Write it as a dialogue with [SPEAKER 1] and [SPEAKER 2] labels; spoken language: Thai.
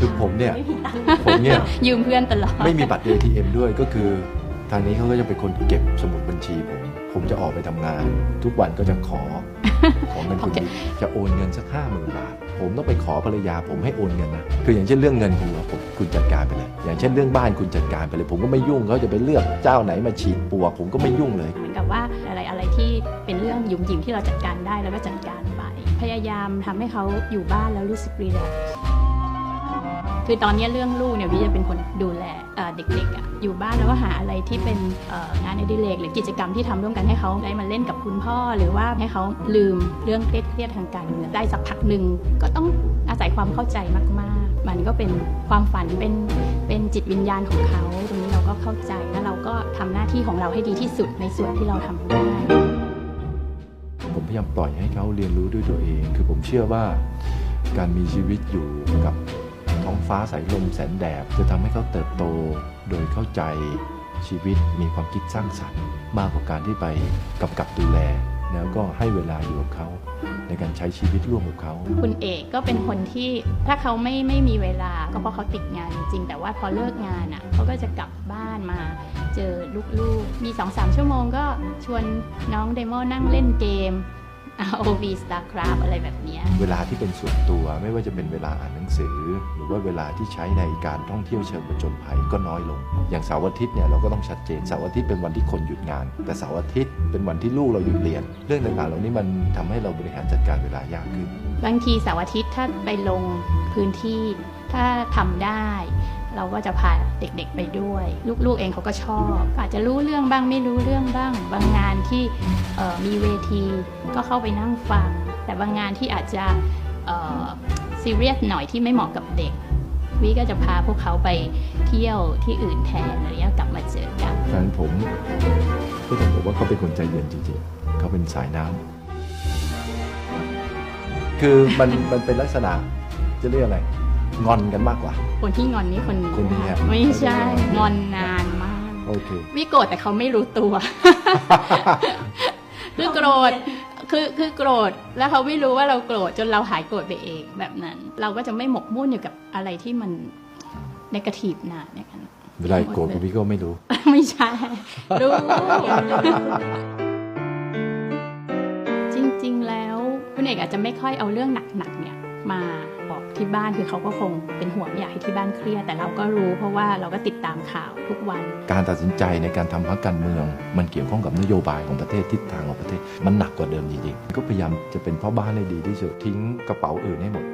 [SPEAKER 1] คือผมเนี่ย ผมเนี่ย
[SPEAKER 2] ยืมเพื่อนตลอด
[SPEAKER 1] ไม่มีบัตร ATM ด้วยก็คือ ทางนี้เขาก็จะเป็นคนเก็บสมุดบัญชีผมผมจะออกไปทำงาน ทุกวันก็จะขอ ขอเงินคุณ
[SPEAKER 2] โอเค
[SPEAKER 1] วิจะโอนเงินสักห้าหมื่นบาท ผมต้องไปขอภรรยาผมให้โอนเงินนะคืออย่างเช่นเรื่องเงินคุณอะผมคุณจัดการไปเลย อย่างเช่นเรื่องบ้านคุณจัดการไปเลย ผมก็ไม่ยุ่งเขาจะไปเลือกเจ้าไหนมาฉีดปลวกผมก็ไม่ยุ่งเลย
[SPEAKER 2] เหมือนกับว่าอะไรอะไรที่เป็นเรื่องหยุ่มหยิมที่เราจัดการได้แล้วก็จัดการไป พยายามทำให้เขาอยู่บ้านแล้วรู้สึกรีแลกซ์ คือตอนนี้เรื่องลูกเนี่ยวิจะเป็นคนดูแลเด็กๆอะอยู่บ้านแล้วก็หาอะไรที่เป็นงานอดิเรกหรือกิจกรรมที่ทำร่วมกันให้เขาได้มาเล่นกับคุณพ่อ หรือว่าให้เขาลืมเรื่องเครียดทางการเงินได้สักพักหนึ่งก็ต้องอาศัยความเข้าใจมากๆ มันก็เป็นความฝันเป็นเป็นจิตวิญญาณของเขา ตรงนี้เราก็เข้าใจแล้วเราก็ทำหน้าที่ของเราให้ดีที่สุดในส่วนที่เราทำได้
[SPEAKER 1] ผมพยายามปล่อยให้เขาเรียนรู้ด้วยตัวเอง คือผมเชื่อว่าการมีชีวิตอยู่กับ ท้องฟ้าสายลมแสนแดดจะทำให้เขาเติบโต โดยเข้าใจชีวิตมีความคิดสร้างสรรค์ มากกว่าการที่ไปกำกับดูแล แล้วก็ให้เวลาอยู่กับเขาในการใช้ชีวิตร่วมกับเขา
[SPEAKER 2] คุณเอกก็เป็นคนที่ถ้าเขาไม่ไม่มีเวลาก็เพราะเขาติดงานจริง แต่ว่าพอเลิกงานอะเขาก็จะกลับบ้านมาเจอลูกๆ มี2องสามชั่วโมงก็ชวนน้องเดโมนั่งเล่นเกม ROV StarCraft อะไรแบบเนี้ย
[SPEAKER 1] เวลาที่เป็นส่วนตัวไม่ว่าจะเป็นเวลาอ่านหนังสือ หรือว่าเวลาที่ใช้ในการท่องเที่ยวเชิงผจญภัยก็น้อยลง อย่างเสาร์อาทิตย์เนี่ยเราก็ต้องชัดเจนเสาร์อาทิตย์เป็นวันที่คนหยุดงาน แต่เสาร์อาทิตย์เป็นวันที่ลูกเราหยุดเรียน เรื่องต่างๆเหล่านี้มันทำให้เราบริหารจัดการเวลายากขึ้น
[SPEAKER 2] บางทีเสาร์อาทิตย์ถ้าไปลงพื้นที่ถ้าทำได้ เราก็จะพาเด็กๆไปด้วย ลูกๆเองเขาก็ชอบ อาจจะรู้เรื่องบ้างไม่รู้เรื่องบ้าง บางงานที่เอ่อมีเวทีก็เข้าไปนั่งฟัง แต่บางงานที่อาจจะซีเรียสหน่อยที่ไม่เหมาะกับเด็กวิก็จะพาพวกเขาไปเที่ยวที่อื่นแทนอะไรเงี้ยกลับมาเจอกัน
[SPEAKER 1] แฟนผมก็ต้องบอกว่าเขาเป็นคนใจเย็นจริงๆ เขาเป็นสายน้ำคือมันมันเป็นลักษณะจะเรียกอะไร งอนกันมากกว่า
[SPEAKER 2] คนที่งอนนี่คนนี้
[SPEAKER 1] คนนี้ะอะ
[SPEAKER 2] ไม่ใช่ งอนนานมาก
[SPEAKER 1] โอเค
[SPEAKER 2] วิโกรธแต่เขาไม่รู้ตัว คือโกรธ คือคือโกรธ แล้วเขาไม่รู้ว่าเราโกรธจนเราหายโกรธไปเองแบบนั้น เราก็จะไม่หมกมุ่นอยู่กับอะไรที่มันนกาทีฟนานอย่างนั้น
[SPEAKER 1] เวลาโกรธกับพี่ก็ไม่รู้
[SPEAKER 2] ไม่ใช่ รู้ จริงๆแล้วคุณเอกอาจจะไม่ค่อยเอาเรื่องหนักๆเนี่ย มาบอกที่บ้านคือเขาก็คงเป็นห่วงอยากให้ที่บ้านเครียดแต่เราก็รู้เพราะว่าเราก็ติดตามข่าวทุกวัน
[SPEAKER 1] การตัดสินใจในการทำพรรคการเมือง มันเกี่ยวข้องกับนโยบายของประเทศทิศทางของประเทศ มันหนักกว่าเดิมจริงๆก็พยายามจะเป็นพ่อบ้านให้ดีที่สุดทิ้งกระเป๋าอื่นให้หมด